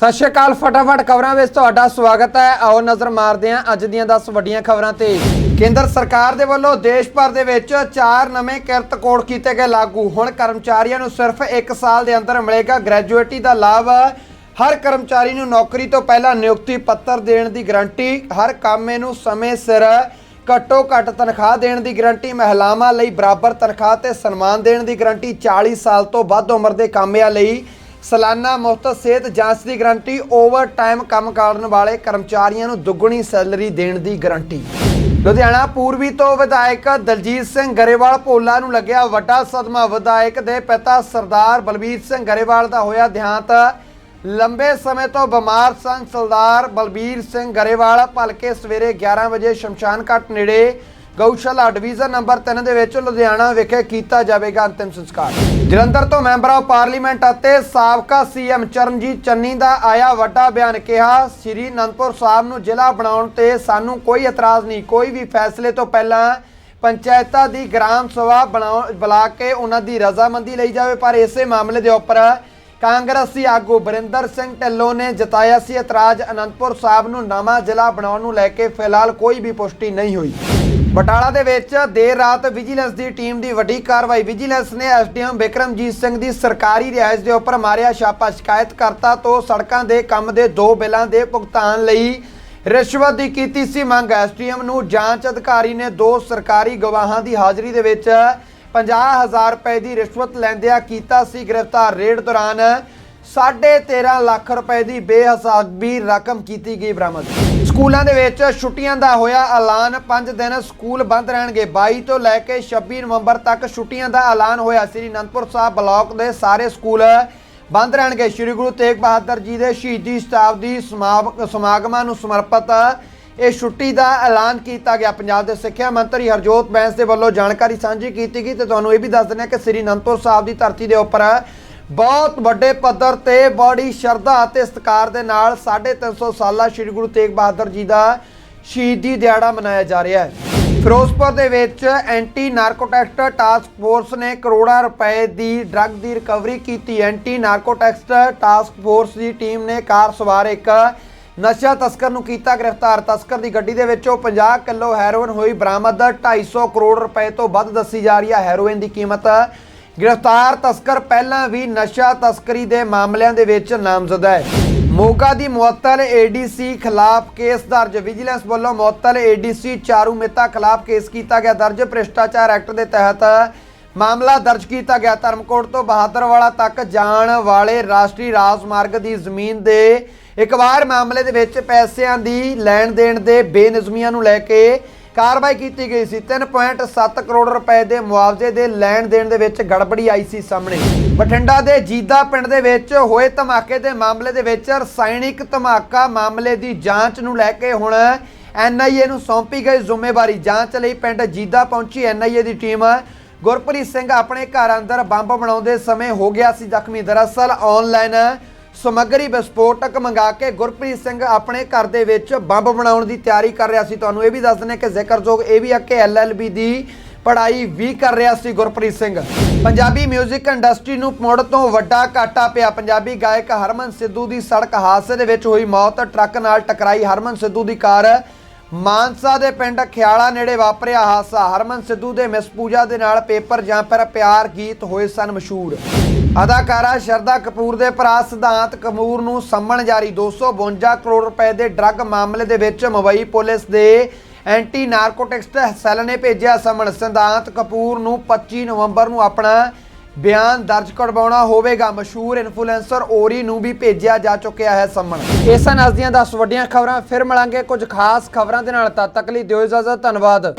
ਸਤਿ ਸ਼੍ਰੀ ਅਕਾਲ, ਫਟਾਫਟ ਖਬਰਾਂ ਵਿੱਚ ਤੁਹਾਡਾ ਸਵਾਗਤ ਹੈ। ਆਓ ਨਜ਼ਰ ਮਾਰਦੇ ਹਾਂ ਅੱਜ ਦੀਆਂ 10 ਵੱਡੀਆਂ ਖਬਰਾਂ ਤੇ। ਕੇਂਦਰ ਸਰਕਾਰ ਦੇ ਵੱਲੋਂ ਦੇਸ਼ ਭਰ ਦੇ ਵਿੱਚ ਚਾਰ ਨਵੇਂ ਕਿਰਤ ਕੋਡ ਕੀਤੇ ਗਏ ਲਾਗੂ। ਹੁਣ ਕਰਮਚਾਰੀਆਂ ਨੂੰ ਸਿਰਫ 1 ਸਾਲ ਦੇ ਅੰਦਰ ਮਿਲੇਗਾ ਗ੍ਰੈਜੂਏਟੀ ਦਾ ਲਾਭ। ਹਰ ਕਰਮਚਾਰੀ ਨੂੰ ਨੌਕਰੀ ਤੋਂ ਪਹਿਲਾਂ ਨਿਯੁਕਤੀ ਪੱਤਰ ਦੇਣ ਦੀ ਗਾਰੰਟੀ। ਹਰ ਕਾਮੇ ਨੂੰ ਸਮੇਂ ਸਿਰ ਘੱਟੋ ਘੱਟ ਤਨਖਾਹ ਦੇਣ ਦੀ ਗਾਰੰਟੀ। ਮਹਿਲਾਵਾਂ ਲਈ ਬਰਾਬਰ ਤਨਖਾਹ ਤੇ ਸਨਮਾਨ ਦੇਣ ਦੀ ਗਾਰੰਟੀ। 40 ਸਾਲ ਤੋਂ ਵੱਧ ਉਮਰ ਦੇ ਕਾਮਿਆਂ ਲਈ ਸਾਲਾਨਾ ਮੁਫਤ ਸਿਹਤ ਜਾਂਚ ਦੀ ਗਾਰੰਟੀ ਓਵਰ ਟਾਈਮ ਕੰਮ ਕਰਨ ਵਾਲੇ ਕਰਮਚਾਰੀਆਂ ਨੂੰ ਦੁੱਗਣੀ ਸੈਲਰੀ ਦੇਣ ਦੀ ਗਾਰੰਟੀ। ਲੁਧਿਆਣਾ ਪੂਰਬੀ ਤੋਂ ਵਿਧਾਇਕ ਦਲਜੀਤ ਸਿੰਘ ਗਰੇਵਾਲ ਭੋਲਾ ਨੂੰ ਲੱਗਿਆ ਵੱਡਾ ਸਦਮਾ। ਵਿਧਾਇਕ ਦੇ ਪਿਤਾ ਸਰਦਾਰ ਬਲਬੀਰ ਸਿੰਘ ਗਰੇਵਾਲ ਦਾ ਹੋਇਆ ਦੇਹਾਂਤ। ਲੰਬੇ ਸਮੇਂ ਤੋਂ ਬਿਮਾਰ ਸਨ ਸਰਦਾਰ ਬਲਬੀਰ ਸਿੰਘ ਗਰੇਵਾਲ। ਭਲਕੇ ਸਵੇਰੇ 11 ਵਜੇ ਸ਼ਮਸ਼ਾਨ ਘਾਟ ਨੇੜੇ ਗਊਸ਼ਾਲਾ ਡਿਵੀਜ਼ਨ ਨੰਬਰ 3 ਦੇ ਵਿੱਚ ਲੁਧਿਆਣਾ ਵਿਖੇ ਕੀਤਾ ਜਾਵੇਗਾ ਅੰਤਿਮ ਸੰਸਕਾਰ। ਜਲੰਧਰ ਤੋਂ ਮੈਂਬਰ ਆਫ ਪਾਰਲੀਮੈਂਟ ਅਤੇ ਸਾਬਕਾ ਸੀਐਮ ਚਰਨਜੀਤ ਚੰਨੀ ਦਾ ਆਇਆ ਵੱਡਾ ਬਿਆਨ ਕਿਹਾ, ਸ੍ਰੀ ਅਨੰਦਪੁਰ ਸਾਹਿਬ ਨੂੰ ਜ਼ਿਲ੍ਹਾ ਬਣਾਉਣ ਤੇ ਸਾਨੂੰ ਕੋਈ ਇਤਰਾਜ਼ ਨਹੀਂ, ਕੋਈ ਵੀ ਫੈਸਲੇ ਤੋਂ ਪਹਿਲਾਂ ਪੰਚਾਇਤਾਂ ਦੀ ਗ੍ਰਾਮ ਸਭਾ ਬਣਾਉ, ਬੁਲਾ ਕੇ ਉਹਨਾਂ ਦੀ ਰਜ਼ਾਮੰਦੀ ਲਈ ਜਾਵੇ, ਪਰ ਇਸੇ ਮਾਮਲੇ ਦੇ ਉੱਪਰ ਕਾਂਗਰਸੀ ਆਗੂ ਬਰਿੰਦਰ ਸਿੰਘ ਢਿੱਲੋਂ ਨੇ ਜਤਾਇਆ ਸੀ ਇਤਰਾਜ਼, ਅਨੰਦਪੁਰ ਸਾਹਿਬ ਨੂੰ ਨਵਾਂ ਜ਼ਿਲ੍ਹਾ ਬਣਾਉਣ ਨੂੰ ਲੈ ਕੇ ਫਿਲਹਾਲ ਕੋਈ ਵੀ ਪੁਸ਼ਟੀ ਨਹੀਂ ਹੋਈ। ਬਟਾਲਾ ਦੇ ਵਿੱਚ ਦੇਰ ਰਾਤ ਵਿਜੀਲੈਂਸ ਦੀ ਟੀਮ ਦੀ ਵੱਡੀ ਕਾਰਵਾਈ, ਵਿਜੀਲੈਂਸ ਨੇ ਐਸਡੀਐਮ ਵਿਕਰਮਜੀਤ ਸਿੰਘ ਦੀ ਸਰਕਾਰੀ ਰਿਹਾਇਸ਼ ਦੇ ਉੱਪਰ ਮਾਰਿਆ ਛਾਪਾ। ਸ਼ਿਕਾਇਤਕਰਤਾ ਤੋਂ ਸੜਕਾਂ ਦੇ ਕੰਮ ਦੇ ਦੋ ਬਿੱਲਾਂ ਦੇ ਭੁਗਤਾਨ ਲਈ ਰਿਸ਼ਵਤ ਦੀ ਕੀਤੀ ਸੀ ਮੰਗ। ਐਸਡੀਐਮ ਨੂੰ ਜਾਂਚ ਅਧਿਕਾਰੀ ਨੇ ਦੋ ਸਰਕਾਰੀ ਗਵਾਹਾਂ ਦੀ ਹਾਜ਼ਰੀ ਦੇ ਵਿੱਚ 50000 ਰੁਪਏ ਦੀ ਰਿਸ਼ਵਤ ਲੈਂਦਿਆਂ ਕੀਤਾ ਸੀ ਗ੍ਰਿਫਤਾਰ। ਰੇਡ ਦੌਰਾਨ 13.5 ਲੱਖ ਰੁਪਏ ਦੀ ਬੇਹਿਸਾਬੀ ਰਕਮ ਕੀਤੀ ਗਈ ਬਰਾਮਦ। ਸਕੂਲਾਂ ਦੇ ਵਿੱਚ ਛੁੱਟੀਆਂ ਦਾ ਹੋਇਆ ਐਲਾਨ। 5 ਦਿਨ ਸਕੂਲ ਬੰਦ ਰਹਿਣਗੇ। 22 ਤੋਂ ਲੈ ਕੇ 26 ਨਵੰਬਰ ਤੱਕ ਛੁੱਟੀਆਂ ਦਾ ਐਲਾਨ ਹੋਇਆ। ਸ੍ਰੀ ਅਨੰਦਪੁਰ ਸਾਹਿਬ ਬਲਾਕ ਦੇ ਸਾਰੇ ਸਕੂਲ ਬੰਦ ਰਹਿਣਗੇ। ਸ੍ਰੀ ਗੁਰੂ ਤੇਗ ਬਹਾਦਰ ਜੀ ਦੇ ਸ਼ਹੀਦੀ ਸ਼ਤਾਬਦੀ ਸਮਾਪ- ਸਮਾਗਮਾਂ ਨੂੰ ਸਮਰਪਿਤ ਇਹ ਛੁੱਟੀ ਦਾ ਐਲਾਨ ਕੀਤਾ ਗਿਆ। ਪੰਜਾਬ ਦੇ ਸਿੱਖਿਆ ਮੰਤਰੀ ਹਰਜੋਤ ਬੈਂਸ ਦੇ ਵੱਲੋਂ ਜਾਣਕਾਰੀ ਸਾਂਝੀ ਕੀਤੀ ਗਈ ਤੇ ਤੁਹਾਨੂੰ ਇਹ ਵੀ ਦੱਸ ਦਿੰਦੇ ਹਾਂ ਕਿ ਸ੍ਰੀ ਅਨੰਦਪੁਰ ਸਾਹਿਬ ਦੀ ਧਰਤੀ ਦੇ ਉੱਪਰ ਬਹੁਤ ਵੱਡੇ ਪੱਧਰ ਤੇ ਬੜੀ ਸ਼ਰਧਾ ਅਤੇ ਸਤਿਕਾਰ ਦੇ ਨਾਲ 350 ਸਾਲਾ ਸ੍ਰੀ ਗੁਰੂ ਤੇਗ ਬਹਾਦਰ ਜੀ ਦਾ ਸ਼ਹੀਦੀ ਦਿਹਾੜਾ ਮਨਾਇਆ ਜਾ ਰਿਹਾ ਹੈ। ਫਿਰੋਜ਼ਪੁਰ ਦੇ ਵਿੱਚ ਐਂਟੀ ਨਾਰਕੋਟਿਕਸ ਟਾਸਕ ਫੋਰਸ ਨੇ ਕਰੋੜਾਂ ਰੁਪਏ ਦੀ ਡਰੱਗ ਦੀ ਰਿਕਵਰੀ ਕੀਤੀ। ਐਂਟੀ ਨਾਰਕੋਟਿਕਸ ਟਾਸਕ ਫੋਰਸ ਦੀ ਟੀਮ ਨੇ ਕਾਰ ਸਵਾਰ ਇੱਕ ਨਸ਼ਾ ਤਸਕਰ ਨੂੰ ਕੀਤਾ ਗ੍ਰਿਫਤਾਰ। ਤਸਕਰ ਦੀ ਗੱਡੀ ਦੇ ਵਿੱਚੋਂ 50 ਕਿਲੋ ਹੈਰੋਇਨ ਹੋਈ ਬਰਾਮਦ। 250 ਕਰੋੜ ਰੁਪਏ ਤੋਂ ਵੱਧ ਦੱਸੀ ਜਾ ਰਹੀ ਹੈ ਹੈਰੋਇਨ ਦੀ ਕੀਮਤ। ਗ੍ਰਿਫਤਾਰ ਤਸਕਰ ਪਹਿਲਾਂ ਵੀ ਨਸ਼ਾ ਤਸਕਰੀ ਦੇ ਮਾਮਲਿਆਂ ਦੇ ਵਿੱਚ ਨਾਮਜ਼ਦ ਹੈ। ਮੋਗਾ ਦੀ ਮੁਅੱਤਲ ਏਡੀਸੀ ਖਿਲਾਫ ਕੇਸ ਦਰਜ। ਵਿਜੀਲੈਂਸ ਵੱਲੋਂ ਮੁਅੱਤਲ ਏਡੀਸੀ ਚਾਰੂ ਮੇਤਾ ਖਿਲਾਫ ਕੇਸ ਕੀਤਾ ਗਿਆ। ਦਰਜ ਭ੍ਰਿਸ਼ਟਾਚਾਰ ਐਕਟ ਦੇ ਤਹਿਤ ਮਾਮਲਾ ਦਰਜ ਕੀਤਾ ਗਿਆ। ਧਰਮਕੋਟ ਤੋਂ ਬਹਾਦਰਵਾਲਾ ਤੱਕ ਜਾਣ ਵਾਲੇ ਰਾਸ਼ਟਰੀ ਰਾਜਮਾਰਗ ਦੀ ਜ਼ਮੀਨ ਦੇ ਇੱਕ ਵਾਰ ਮਾਮਲੇ ਦੇ ਵਿੱਚ ਪੈਸਿਆਂ ਦੀ ਲੈਣ ਦੇਣ ਦੇ ਬੇਨਿਜ਼ਮੀਆਂ ਨੂੰ ਲੈ ਕੇ ਕਾਰਵਾਈ ਕੀਤੀ ਗਈ ਸੀ। 3.7 ਕਰੋੜ ਰੁਪਏ ਦੇ ਮੁਆਵਜ਼ੇ ਦੇ ਲੈਣ ਦੇਣ ਦੇ ਵਿੱਚ ਗੜਬੜੀ ਆਈ ਸੀ ਸਾਹਮਣੇ। ਬਠਿੰਡਾ ਦੇ ਜੀਦਾ ਪਿੰਡ ਦੇ ਵਿੱਚ ਹੋਏ ਧਮਾਕੇ ਦੇ ਮਾਮਲੇ ਦੇ ਵਿੱਚ ਰਸਾਇਣਿਕ ਧਮਾਕਾ ਮਾਮਲੇ ਦੀ ਜਾਂਚ ਨੂੰ ਲੈ ਕੇ ਹੁਣ ਐਨਆਈਏ ਨੂੰ ਸੌਂਪੀ ਗਈ ਜ਼ਿੰਮੇਵਾਰੀ। ਜਾਂਚ ਲਈ ਪਿੰਡ ਜੀਦਾ ਪਹੁੰਚੀ ਐਨਆਈਏ ਦੀ ਟੀਮ। ਗੁਰਪ੍ਰੀਤ ਸਿੰਘ ਆਪਣੇ ਘਰ ਅੰਦਰ ਬੰਬ ਬਣਾਉਂਦੇ ਸਮੇਂ ਹੋ ਗਿਆ ਸੀ ਜ਼ਖਮੀ। ਦਰਅਸਲ ਆਨਲਾਈਨ ਸਮੱਗਰੀ ਵਿਸਫੋਟਕ ਮੰਗਾ ਕੇ ਗੁਰਪ੍ਰੀਤ ਸਿੰਘ ਆਪਣੇ ਘਰ ਦੇ ਵਿੱਚ ਬੰਬ ਬਣਾਉਣ ਦੀ ਤਿਆਰੀ ਕਰ ਰਿਹਾ ਸੀ। ਤੁਹਾਨੂੰ ਇਹ ਵੀ ਦੱਸ ਦਿੰਦੇ ਕਿ ਜ਼ਿਕਰਯੋਗ ਇਹ ਵੀ ਹੈ ਕਿ ਐਲਐਲਬੀ ਦੀ ਪੜ੍ਹਾਈ ਵੀ ਕਰ ਰਿਹਾ ਸੀ ਗੁਰਪ੍ਰੀਤ ਸਿੰਘ। ਪੰਜਾਬੀ 뮤직 ਇੰਡਸਟਰੀ ਨੂੰ ਮੁੜ ਤੋਂ ਵੱਡਾ ਘਾਟਾ ਪਿਆ। ਪੰਜਾਬੀ ਗਾਇਕ ਹਰਮਨ ਸਿੱਧੂ ਦੀ ਸੜਕ ਹਾਦਸੇ ਦੇ ਵਿੱਚ ਹੋਈ ਮੌਤ। ਟਰੱਕ ਨਾਲ ਟਕਰਾਈ ਹਰਮਨ ਸਿੱਧੂ ਦੀ ਕਾਰ ਮਾਨਸਾ ਦੇ ਪਿੰਡ ਖਿਆਲਾ ਨੇੜੇ ਵਾਪਰਿਆ ਹਾਦਸਾ। ਹਰਮਨ ਸਿੱਧੂ ਦੇ ਮਿਸ ਪੂਜਾ ਦੇ ਨਾਲ ਪੇਪਰ ਜਾਂ ਫਿਰ ਪਿਆਰ ਗੀਤ ਹੋਏ ਸਨ ਮਸ਼ਹੂਰ। ਅਦਾਕਾਰਾ ਸ਼ਰਦਾ ਕਪੂਰ ਦੇ ਭਰਾ ਸਿਧਾਂਤ ਕਪੂਰ ਨੂੰ ਸੰਮਣ ਜਾਰੀ। 252 ਕਰੋੜ ਰੁਪਏ ਦੇ ਡਰੱਗ ਮਾਮਲੇ ਦੇ ਵਿੱਚ ਮੁੰਬਈ ਪੁਲਿਸ ਦੇ ਐਂਟੀ ਨਾਰਕੋਟਿਕਸ ਸੈੱਲ ਨੇ ਭੇਜਿਆ ਸੰਮਣ। ਸਿਧਾਂਤ ਕਪੂਰ ਨੂੰ 25 ਨਵੰਬਰ ਨੂੰ ਆਪਣਾ ਬਿਆਨ ਦਰਜ ਕਰਵਾਉਣਾ ਹੋਵੇਗਾ। ਮਸ਼ਹੂਰ ਇਨਫਲੂਐਂਸਰ ਓਰੀ ਨੂੰ ਵੀ ਭੇਜਿਆ ਜਾ ਚੁੱਕਿਆ ਹੈ ਸੰਮਣ ਇਸ ਸਨ ਅੱਜ ਦੀਆਂ 10 ਵੱਡੀਆਂ ਖਬਰਾਂ, ਫਿਰ ਮਿਲਾਂਗੇ ਕੁਝ ਖਾਸ ਖਬਰਾਂ ਦੇ ਨਾਲ। ਤਦ ਤੱਕ ਲਈ ਦਿਓ ਇਜਾਜ਼ਤ, ਧੰਨਵਾਦ।